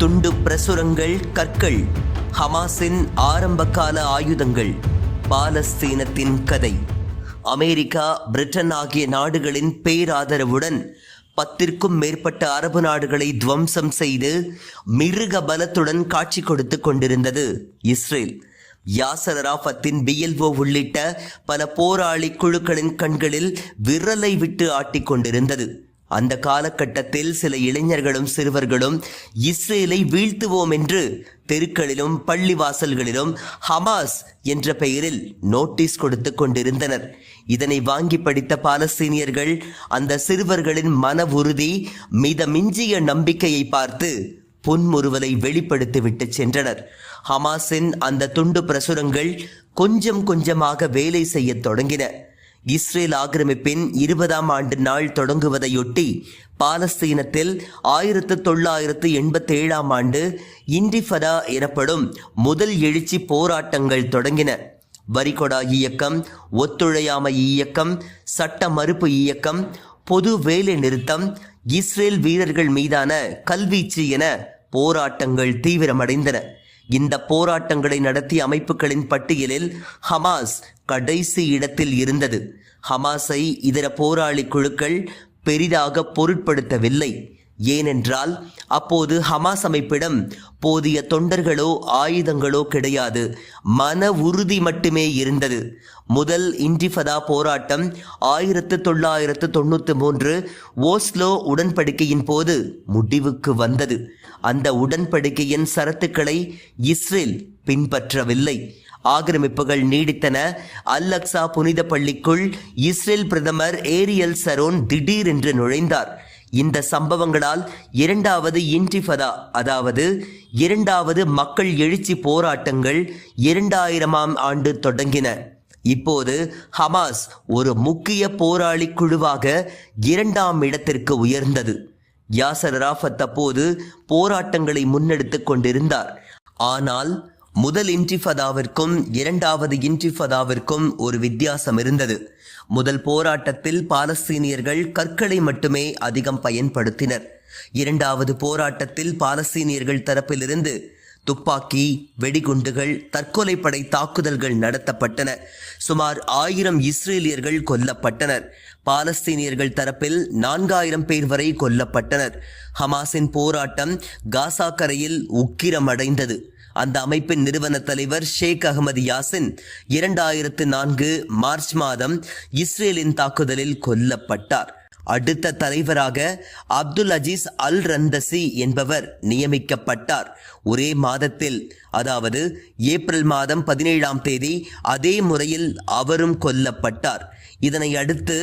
துண்டு பிரசுரங்கள் கற்கள் ஹமாஸின் ஆரம்பகால ஆயுதங்கள் பாலஸ்தீனத்தின் கதை. அமெரிக்கா பிரிட்டன் ஆகிய நாடுகளின் பேராதரவுடன் பத்திற்கும் மேற்பட்ட அரபு நாடுகளை துவம்சம் செய்து மிருக பலத்துடன் காட்சி கொடுத்து கொண்டிருந்தது இஸ்ரேல். யாசர் அராஃபத்தின் பிஎல்ஓ உள்ளிட்ட பல போராளி குழுக்களின் கண்களில் விரலை விட்டு ஆட்டிக் கொண்டிருந்தது. அந்த காலகட்டத்தில் சில இளைஞர்களும் சிறுவர்களும் இஸ்ரேலை வீழ்த்துவோம் என்று தெருக்களிலும் பள்ளிவாசல்களிலும் ஹமாஸ் என்ற பெயரில் நோட்டீஸ் கொடுத்து கொண்டிருந்தனர். இதனை வாங்கி படித்த பாலஸ்தீனியர்கள் அந்த சிறுவர்களின் மன உறுதி மிதமிஞ்சிய நம்பிக்கையை பார்த்து புன்முறுவலை வெளிப்படுத்திவிட்டு சென்றனர். ஹமாஸின் அந்த துண்டு பிரசுரங்கள் கொஞ்சம் கொஞ்சமாக வேலை செய்யத் தொடங்கின. இஸ்ரேல் ஆக்கிரமிப்பின் இருபதாம் ஆண்டு நாள் தொடங்குவதையொட்டி பாலஸ்தீனத்தில் ஆயிரத்து தொள்ளாயிரத்து எண்பத்தி ஏழாம் ஆண்டு இண்டிஃபதா எனப்படும் முதல் எழுச்சி போராட்டங்கள் தொடங்கின. வரிகொடா இயக்கம் ஒத்துழையாமை இயக்கம் சட்ட மறுப்பு இயக்கம் பொது வேலை நிறுத்தம் இஸ்ரேல் வீரர்கள் மீதான கல்வீச்சு என போராட்டங்கள் தீவிரமடைந்தன. இந்த போராட்டங்களை நடத்திய அமைப்புகளின் பட்டியலில் ஹமாஸ் கடைசி இடத்தில் இருந்தது. ஹமாஸை இதர போராளி குழுக்கள் பெரிதாக பொருட்படுத்தவில்லை. ஏனென்றால் அப்போது ஹமாஸ் அமைப்பிடம் போதிய தொண்டர்களோ ஆயுதங்களோ கிடையாது. மன உறுதி மட்டுமே இருந்தது. முதல் இன்டிஃபதா போராட்டம் ஆயிரத்து தொள்ளாயிரத்து தொண்ணூற்றி மூன்று ஓஸ்லோ உடன்படிக்கையின் போது முடிவுக்கு வந்தது. அந்த உடன்படிக்கையின் சரத்துக்களை இஸ்ரேல் பின்பற்றவில்லை. ஆக்கிரமிப்புகள் நீடித்தன. அல்லக்சா புனித பள்ளிக்குள் இஸ்ரேல் பிரதமர் ஏரியல் சரோன் திடீரென்று நுழைந்தார். இந்த சம்பவங்களால் இரண்டாவது இன்டிஃபதா அதாவது இரண்டாவது மக்கள் எழுச்சி போராட்டங்கள் இரண்டாயிரமாம் ஆண்டு தொடங்கின. இப்போது ஹமாஸ் ஒரு முக்கிய போராளி குழுவாக இரண்டாம் இடத்திற்கு உயர்ந்தது. யாசர் ராஃபத் அப்போது போராட்டங்களை முன்னெடுத்துக் கொண்டிருந்தார். ஆனால் முதல் இன்டிஃபதாவிற்கும் இரண்டாவது இன்டிஃபதாவிற்கும் ஒரு வித்தியாசம் இருந்தது. முதல் போராட்டத்தில் பாலஸ்தீனியர்கள் கற்களை மட்டுமே அதிகம் பயன்படுத்தினர். இரண்டாவது போராட்டத்தில் பாலஸ்தீனியர்கள் தரப்பிலிருந்து துப்பாக்கி வெடிகுண்டுகள் தற்கொலைப்படை தாக்குதல்கள் நடத்தப்பட்டன. சுமார் ஆயிரம் இஸ்ரேலியர்கள் கொல்லப்பட்டனர். பாலஸ்தீனியர்கள் தரப்பில் நான்காயிரம் பேர் வரை கொல்லப்பட்டனர். ஹமாஸின் போராட்டம் காசா கரையில் உக்கிரமடைந்தது. அந்த அமைப்பின் நிறுவன தலைவர் ஷேக் அகமது யாசின் இரண்டாயிரத்து நான்கு மார்ச் மாதம் இஸ்ரேலின் தாக்குதலில் கொல்லப்பட்டார். அடுத்த தலைவராக அப்துல் அஜீஸ் அல் ரந்தசி என்பவர் நியமிக்கப்பட்டார். ஒரே மாதத்தில் அதாவது ஏப்ரல் மாதம் பதினேழாம் தேதி அதே முறையில் அவரும் கொல்லப்பட்டார். இதனை அடுத்து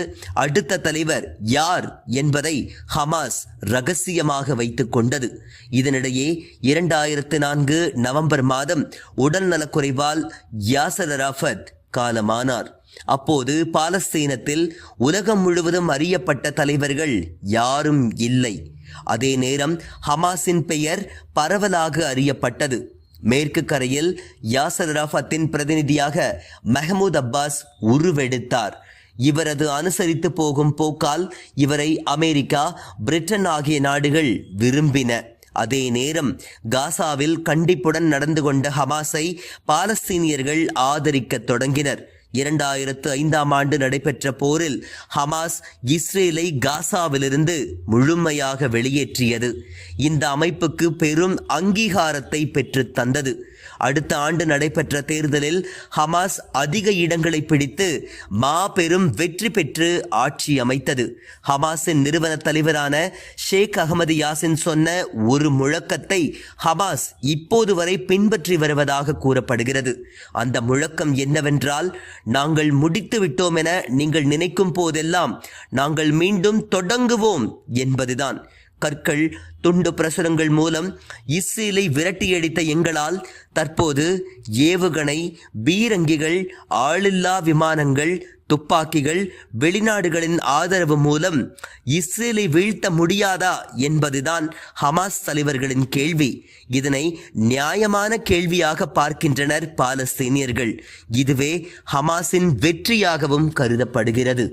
அடுத்த தலைவர் யார் என்பதை ஹமாஸ் ரகசியமாக வைத்துக் கொண்டது. இதனிடையே இரண்டாயிரத்து நான்கு நவம்பர் மாதம் உடல் நலக்குறைவால் யாசர் அராஃபத் காலமானார். அப்போது பாலஸ்தீனத்தில் உலகம் முழுவதும் அறியப்பட்ட தலைவர்கள் யாரும் இல்லை. அதே நேரம் ஹமாஸின் பெயர் பரவலாக அறியப்பட்டது. மேற்கு கரையில் யாசர் ராஃபத்தின் பிரதிநிதியாக மெஹமூத் அப்பாஸ் உருவெடுத்தார். இவரது அனுசரித்து போகும் போக்கால் இவரை அமெரிக்கா பிரிட்டன் ஆகிய நாடுகள் விரும்பின. அதே நேரம் காசாவில் கண்டிப்புடன் நடந்து கொண்ட ஹமாஸை பாலஸ்தீனியர்கள் ஆதரிக்கத் தொடங்கினர். இரண்டாயிரத்து ஐந்தாம் ஆண்டு நடைபெற்ற போரில் ஹமாஸ் இஸ்ரேலை காசாவிலிருந்து முழுமையாக வெளியேற்றியது. இந்த அமைப்புக்கு பெரும் அங்கீகாரத்தை பெற்றுத் தந்தது. அடுத்த ஆண்டு நடைபெற்ற தேர்தலில் ஹமாஸ் அதிக இடங்களை பிடித்து மாபெரும் வெற்றி பெற்று ஆட்சி அமைத்தது. ஹமாஸின் நிறுவன தலைவரான ஷேக் அகமது யாசின் சொன்ன ஒரு முழக்கத்தை ஹமாஸ் இப்போது வரை பின்பற்றி வருவதாக கூறப்படுகிறது. அந்த முழக்கம் என்னவென்றால் நாங்கள் முடித்து விட்டோம் என நீங்கள் நினைக்கும் போதெல்லாம் நாங்கள் மீண்டும் தொடங்குவோம் என்பதுதான். கற்கள் துண்டு பிரசுரங்கள் மூலம் இஸ்ரேலை விரட்டியடித்த எங்களால் தற்போது ஏவுகணை பீரங்கிகள் ஆளில்லா விமானங்கள் துப்பாக்கிகள் வெளிநாடுகளின் ஆதரவு மூலம் இஸ்ரேலை வீழ்த்த முடியாதா என்பதுதான் ஹமாஸ் தலைவர்களின் கேள்வி. இதனை நியாயமான கேள்வியாக பார்க்கின்றனர் பாலஸ்தீனியர்கள். இதுவே ஹமாஸின் வெற்றியாகவும் கருதப்படுகிறது.